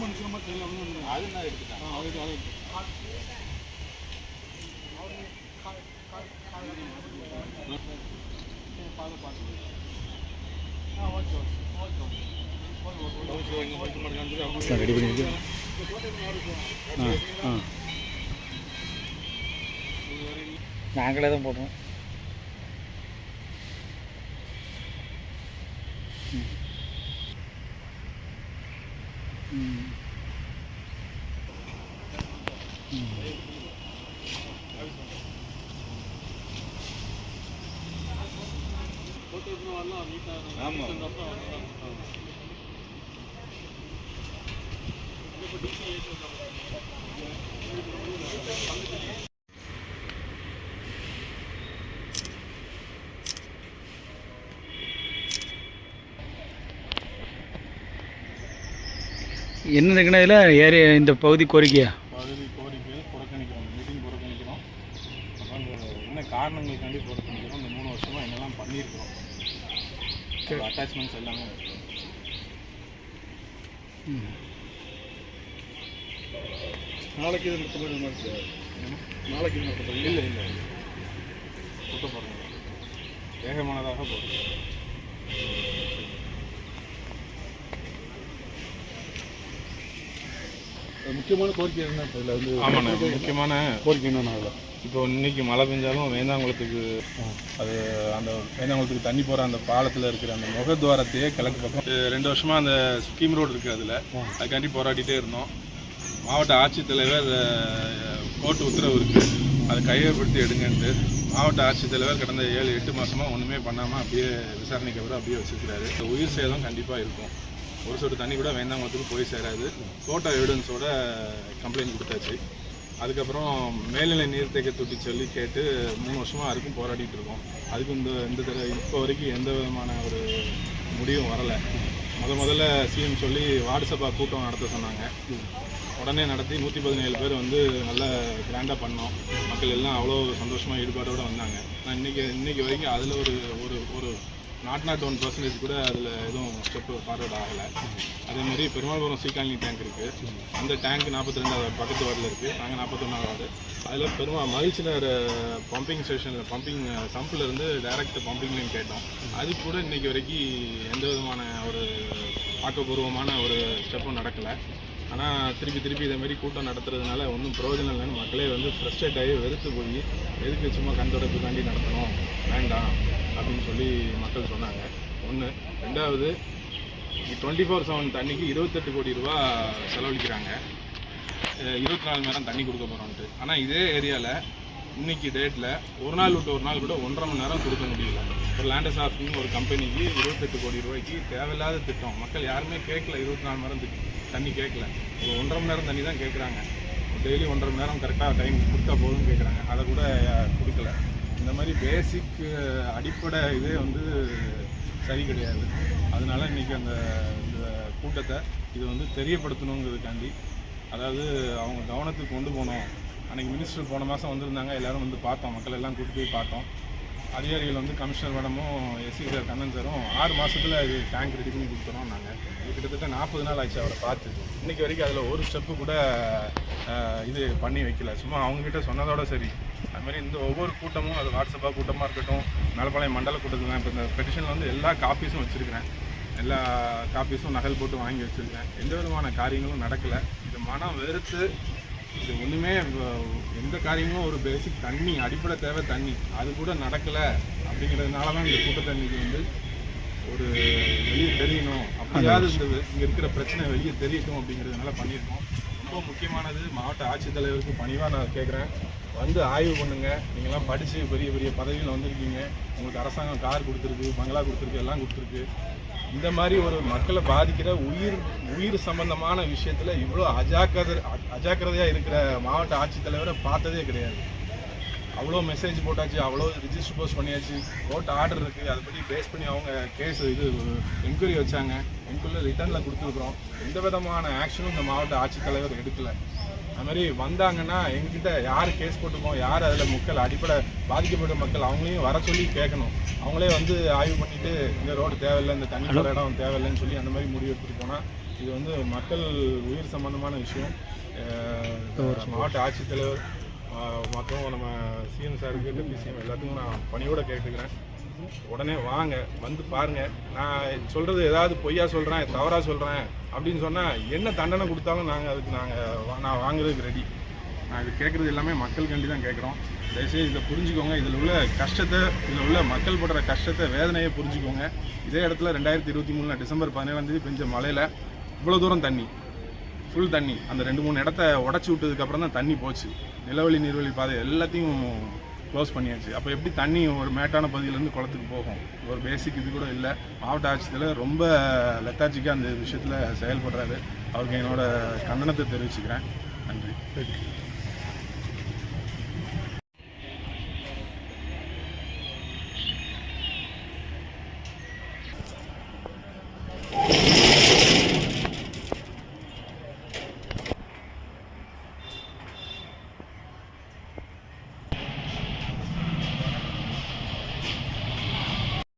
சும்மா நிற்கிற மாதிரி தெரியல ஒன்றும் அது நான் எடுத்துட்டேன் ஆ அது அது பார்த்து பார்த்து ஆ ஓகே ஓகே ஓகே ரெடி ஆ ஆ நாங்களே தான் போடுறோம் ம். ம். என்ன இருக்குன்னா இதில் ஏரியா இந்த பகுதி கோரிக்கையா? பகுதி கோரிக்கை புறக்கணிக்கிறோம். மீட்டிங் புறக்கணிக்கிறோம். அப்புறம் என்ன காரணங்களுக்காண்டி புறக்கணிக்கிறோம். இந்த மூணு வருஷமாக என்னெல்லாம் பண்ணியிருக்கிறோம். அட்டாச்மெண்ட்ஸ் எல்லாமே. நாளைக்கு இது நடத்தப்படுற மாதிரி நாளைக்கு இது நடத்தப்படுது இல்லை இல்லை சுத்த போகிறோம் வேகமானதாக போகுது முக்கியமான கோரிக்கை என்ன? இதில் வந்து ஆமாண்ணே முக்கியமான கோரிக்கை என்னென்ன அதில்? இப்போ இன்னைக்கு மழை பெஞ்சாலும் வேந்தாங்குளத்துக்கு அது அந்த வேந்தாங்குளத்துக்கு தண்ணி போகிற அந்த பாலத்தில் இருக்கிற அந்த முகத்வாரத்தையே கிழக்கு பக்கம். ரெண்டு வருஷமாக அந்த ஸ்கீம் ரோடு இருக்குது அதில். அதுக்காண்டி போராடிட்டே இருந்தோம். மாவட்ட ஆட்சித்தலைவர் கோர்ட்டு உத்தரவு இருக்குது அதை கையப்படுத்தி எடுங்கன்ட்டு மாவட்ட ஆட்சித்தலைவர் கடந்த ஏழு எட்டு மாதமாக ஒன்றுமே பண்ணாமல் அப்படியே விசாரணைக்கு அப்புறம் அப்படியே வச்சுருக்கிறாரு. உயிர் சேதம் கண்டிப்பாக இருக்கும். ஒரு சொட்டு தண்ணி கூட வேந்தாங்குளத்துக்கு போய் சேராது. ஃபோட்டோ எவிடன்ஸோட கம்ப்ளைண்ட் கொடுத்தாச்சு. அதுக்கப்புறம் மேல்நிலை நீர்த்தேக்க தொட்டி சொல்லி கேட்டு மூணு வருஷமாக அதுக்கும் போராடிட்டு இருக்கோம். அதுக்கு இந்த இந்த தடவை இப்போ வரைக்கும் எந்த விதமான ஒரு முடிவும் வரலை. முத முதல்ல சிஎம் சொல்லி வார்டு சபா கூட்டம் நடத்த சொன்னாங்க. உடனே நடத்தி நூற்றி பதினேழு பேர் வந்து நல்ல கிராண்டாக பண்ணோம். மக்கள் எல்லாம் அவ்வளோ சந்தோஷமாக ஈடுபாடோடு வந்தாங்க. நான் இன்றைக்கி இன்றைக்கி வரைக்கும் அதில் ஒரு ஒரு ஒரு நாட் நாட் ஒன் பர்சன்டேஜ் கூட அதில் எதுவும் ஸ்டெப்பு ஃபார்வர்ட் ஆகலை. அதே மாதிரி பெருமாள்புரம் சீக்காலி டேங்க் இருக்குது அந்த டேங்க் நாற்பத்தி ரெண்டாவது பக்கத்து வார்டில் இருக்குது நாங்கள் நாற்பத்தொன்னாவது அதில் பெருமா மகிழ்ச்சினர் பம்பிங் ஸ்டேஷனில் பம்பிங் சம்பில் இருந்து டைரக்ட் பம்பிங் லைன் கேட்டோம். அது கூட இன்றைக்கி வரைக்கும் எந்த விதமான ஒரு ஆக்கப்பூர்வமான ஒரு ஸ்டெப்பும் நடக்கலை. ஆனால் திருப்பி திருப்பி இதேமாரி கூட்டம் நடத்துறதுனால ஒன்றும் பிரயோஜனம் இல்லைன்னு மக்களே வந்து ஃப்ரெஷ்ஷேட் ஆகி வெறுத்து போய் எதுக்கு சும்மா கண்தொடப்புக்காண்டி நடத்தணும் தாண்டி நடத்தணும்? சொல்லி மக்கள் சொன்னாங்க. ஒன்று ரெண்டாவது டுவெண்ட்டி ஃபோர் செவன் தண்ணிக்கு இருபத்தெட்டு கோடி ரூபா செலவழிக்கிறாங்க. இருபத்தி நாலு மணி நேரம் தண்ணி கொடுக்க போகிறோன்ட்டு ஆனால் இதே ஏரியாவில் இன்னைக்கு டேட்டில் ஒரு நாள் விட்டு ஒரு நாள் கூட ஒன்றரை மணி நேரம் கொடுக்க முடியல. ஒரு லேண்டஸ் ஆஃப்னு ஒரு கம்பெனிக்கு இருபத்தெட்டு கோடி ரூபாய்க்கு தேவையில்லாத திட்டம். மக்கள் யாருமே கேட்கல இருபத்தி நாலு மணி நேரம் தண்ணி கேட்கல ஒரு ஒன்றரை மணி நேரம் தண்ணி தான் கேட்குறாங்க டெய்லி ஒன்றரை மணி நேரம் கரெக்டாக டைம் கொடுத்தா போதும்னு கேட்குறாங்க அதை கூட கொடுக்கல. இந்த மாதிரி பேசிக் அடிப்படை இதே வந்து சரி கிடையாது. அதனால இன்னைக்கு அந்த இந்த கூட்டத்தை இது வந்து தெரியப்படுத்தணுங்கிறதுக்காண்டி அதாவது அவங்க கவனத்துக்கு கொண்டு போனோம். அன்றைக்கி மினிஸ்டர் போன மாதம் வந்திருந்தாங்க. எல்லோரும் வந்து பார்த்தோம். மக்கள் எல்லாம் கூட்டி போய் பார்த்தோம். அதிகாரிகள் வந்து கமிஷனர் மேடமும் எஸ்சி சார் கண்ணன் சாரும் ஆறு மாதத்தில் இது டேங்க் ரெடி பண்ணி கொடுத்துறோம் நாங்கள் கிட்டத்தட்ட நாற்பது நாள் ஆச்சு அவரை பார்த்து. இன்றைக்கி வரைக்கும் அதில் ஒரு ஸ்டெப்பு கூட இது பண்ணி வைக்கல. சும்மா அவங்ககிட்ட சொன்னதோட சரி. அதுமாதிரி இந்த ஒவ்வொரு கூட்டமும் அது வாட்ஸ்அப்பாக கூட்டமாக இருக்கட்டும் மேலப்பாளையம் மண்டல கூட்டத்தில் இப்போ இந்த பெட்டிஷனில் வந்து எல்லா காப்பீஸும் வச்சுருக்கிறேன். எல்லா காப்பீஸும் நகல் போட்டு வாங்கி வச்சுருக்கேன் எந்த விதமான காரியங்களும் நடக்கலை. இது மனம் வெறுத்து இது ஒன்றுமே எந்த காரியமும் ஒரு பேசிக் தண்ணி அடிப்படை தேவை தண்ணி. அது கூட நடக்கலை அப்படிங்கிறதுனால தான் இந்த கூட்டத்தை இன்னைக்கு வந்து ஒரு வெளியே தெரியணும். அப்படியாவது இந்த இங்கே இருக்கிற பிரச்சனை வெளியே தெரியட்டும் அப்படிங்கிறதுனால பண்ணியிருக்கோம். ரொம்ப முக்கியமானது மாவட்ட ஆட்சித்தலைவருக்கு பணிவாக நான் கேட்குறேன். வந்து ஆய்வு பண்ணுங்க. நீங்களாம் படித்து பெரிய பெரிய பதவியில் வந்திருக்கீங்க. உங்களுக்கு அரசாங்கம் கார் கொடுத்துருக்கு பங்களா கொடுத்துருக்கு எல்லாம் கொடுத்துருக்கு. இந்த மாதிரி ஒரு மக்களை பாதிக்கிற உயிர் உயிர் சம்பந்தமான விஷயத்துல இவ்வளோ அஜாக்கிரதை அஜாக்கிரதையா இருக்கிற மாவட்ட ஆட்சித்தலைவரை பார்த்ததே கிடையாது. அவ்வளோ மெசேஜ் போட்டாச்சு அவ்வளோ ரிஜிஸ்டர் போஸ்ட் பண்ணியாச்சு. கோர்ட் ஆர்டர் இருக்குது அதை பற்றி பேஸ் பண்ணி அவங்க கேஸ் இது என்கொயரி வச்சாங்க. என்கொயரியில் ரிட்டர்னில் கொடுத்துருக்குறோம். எந்த விதமான ஆக்ஷனும் இந்த மாவட்ட ஆட்சித்தலைவர் எடுக்கலை. அது மாதிரி வந்தாங்கன்னா எங்ககிட்ட யார் கேஸ் போட்டிருக்கோம் யார் அதில் மக்கள் அடிப்படை பாதிக்கப்பட்ட மக்கள் அவங்களையும் வர சொல்லி கேட்கணும். அவங்களே வந்து ஆய்வு பண்ணிட்டு இந்த ரோடு தேவையில்லை இந்த தண்ணி போகிற இடம் தேவையில்லைன்னு சொல்லி அந்த மாதிரி முடிவு எடுத்துட்டு போனால் இது வந்து மக்கள் உயிர் சம்பந்தமான விஷயம். மாவட்ட ஆட்சித்தலைவர் மற்றும் நம்ம சிஎம் சாருக்கு டெப்டி சிஎம் எல்லாத்துக்கும் நான் பணியோட கேட்டுக்கிறேன். உடனே வாங்க வந்து பாருங்க. நான் சொல்றது ஏதாவது பொய்யா சொல்றேன் தவறா சொல்றேன் அப்படின்னு சொன்னா என்ன தண்டனை கொடுத்தாலும் நாங்கள் அதுக்கு நாங்கள் நான் வாங்குறதுக்கு ரெடி நான் இது கேட்குறது எல்லாமே மக்களுக்காண்டி தான் கேட்குறோம் தயவுசெய்து இதை புரிஞ்சுக்கோங்க. இதில் உள்ள கஷ்டத்தை இதில் உள்ள மக்கள் படுற கஷ்டத்தை வேதனையை புரிஞ்சுக்கோங்க. இதே இடத்துல ரெண்டாயிரத்தி இருபத்தி மூணுல டிசம்பர் பதினேழாந்தேதி பெஞ்ச மழையில் இவ்வளோ தூரம் தண்ணி ஃபுல் தண்ணி. அந்த ரெண்டு மூணு இடத்த உடச்சி விட்டதுக்கப்புறம் தான் தண்ணி போச்சு. நிலவழி நீர்வழி பாதை எல்லாத்தையும் க்ளோஸ் பண்ணியாச்சு. அப்போ எப்படி தண்ணி ஒரு மேட்டான பகுதியிலேருந்து குளத்துக்கு போகும்? ஒரு பேசிக் இது கூட இல்லை. மாவட்ட ஆட்சியத்தில் ரொம்ப லெத்தாஜிக்காக அந்த விஷயத்தில் செயல்படுறாரு. அவருக்கு என்னோட கண்டனத்தை தெரிவிச்சுக்கிறேன். நன்றி.